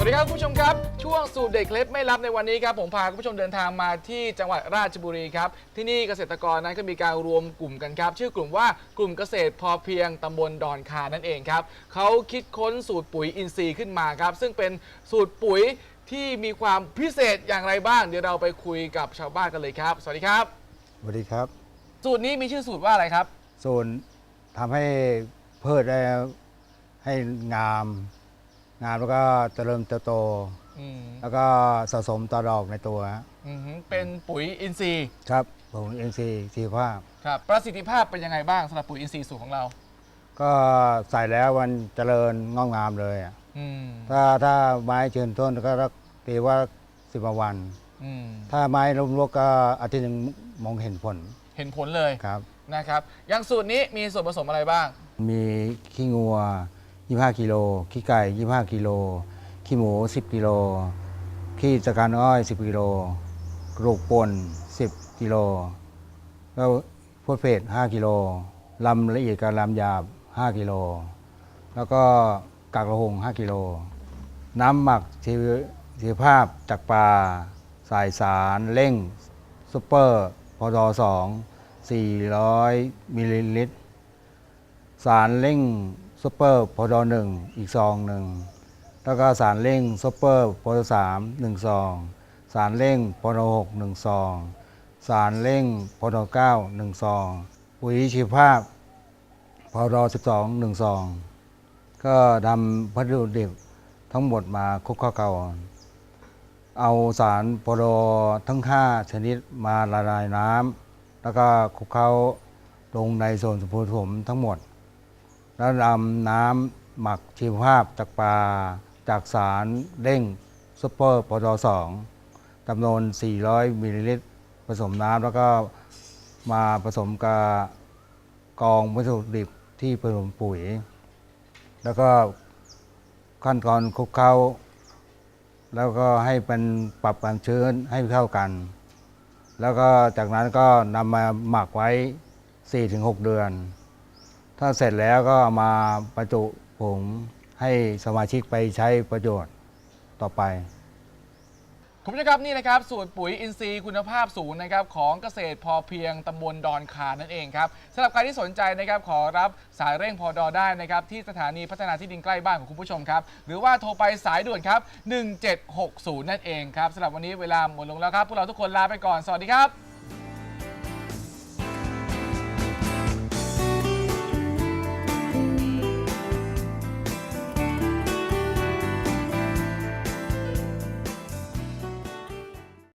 สวัสดีครับคุณผู้ชมครับ ช่วงสูตรเด็กเล็บไม่รับในวันนี้ครับ ผมพาคุณผู้ชมเดินทางมาที่จังหวัดราชบุรีครับ ที่นี่เกษตรกรนั้นก็มีการรวมกลุ่มกันครับ ชื่อกลุ่มว่ากลุ่มเกษตรพอเพียงตำบลดอนคานั่นเองครับเขาคิดค้นสูตรปุ๋ยอินทรีย์ขึ้นมาครับ ซึ่งเป็นสูตรปุ๋ยที่มีความพิเศษอย่างไรบ้าง เดี๋ยวเราไปคุยกับชาวบ้านกันเลยครับ สวัสดีครับ สวัสดีครับ สูตรนี้มีชื่อสูตรว่าอะไรครับ ส่วนทำให้พืชได้ให้งาม งามแล้วก็เจริญเติบโต อืมแล้วก็สะสมต่อดอกในตัวฮะอืมเป็นปุ๋ยอินทรีย์ครับผมเอ็นซีสีภาพ ครับประสิทธิภาพเป็นยังไงบ้างสำหรับปุ๋ยอินทรีย์สูตรของเรา ก็ใส่แล้วมันเจริญงอกงามเลยอะอืมถ้าถ้าไม้เชิญต้นก็ตีว่าสิบวัน อืมถ้าไม้ล้มลุกก็อาทิตย์หนึ่งมองเห็นผลเห็นผลเลยครับ นะครับ อย่างสูตรนี้มีส่วนผสมอะไรบ้าง มีขี้งัว 25 กิโล ขี้ไก่ 25 กิโล ขี้หมู 10 กิโล ขี้ตะการอ้อย 10 กิโลกระดูกป่น 10 กิโล แล้วพวดเฟด5กิโลลำละเอียดกับลำหยาบ 5 กิโล แล้วก็กากระหง 5 กิโล น้ำหมักชีวชีวภาพจากปลาสายสารเร่งซุปเปอร์พอดอ2 400 มิลลิลิตร สารเร่ง ซุปเปอร์พอดอหนึ่งอีกซองหนึ่งแล้วก็สารเร่งซุปเปอร์พอดอสามหนึ่งซองสารเร่งพอดอหกหนึ่งซองสารเร่งพอดอเก้าหนึ่งซองปุ๋ยชีวภาพพอดอสิบสองหนึ่งซองก็นำวัตถุดิบทั้งหมดมาคุกเข้ากันเอาสารพอดอทั้ง 5 ชนิดมาละลายน้ำแล้วก็คลุกเข้าลงในส่วนผสมทั้งหมด แล้วนำน้ำหมักชีวภาพจากปลาจากสารเร่งซุปเปอร์ปอดสองจำนวน 400 มิลลิลิตร ผสมน้ำแล้วก็มาผสมกับกองวัตถุดิบที่ผสมปุ๋ย แล้วก็ขั้นตอนคลุกเคล้าแล้วก็ให้เป็นปรับความชื้นให้เข้ากัน แล้วก็จากนั้นก็นำมาหมักไว้ 4-6 เดือน ถ้าเสร็จแล้วก็ามาประจุผงให้สมาชิกไปใช้ประโยชน์ต่อไป คุณผู้ชมครับนี่นะครับสูตรปุ๋ยอินทรีย์คุณภาพสูงนะครับของเกษตรพอเพียงตำบลดอนคานั่นเองครับสำหรับใครที่สนใจนะครับขอรับสายเร่งพอดอได้นะครับที่สถานีพัฒนาที่ดินใกล้บ้านของคุณผู้ชมครับ หรือว่าโทรไปสายด่วนครับ 1760 นั่นเองครับสำหรับวันนี้เวลาหมดลงแล้วครับพวกเราทุกคนลาไปก่อนสวัสดีครับ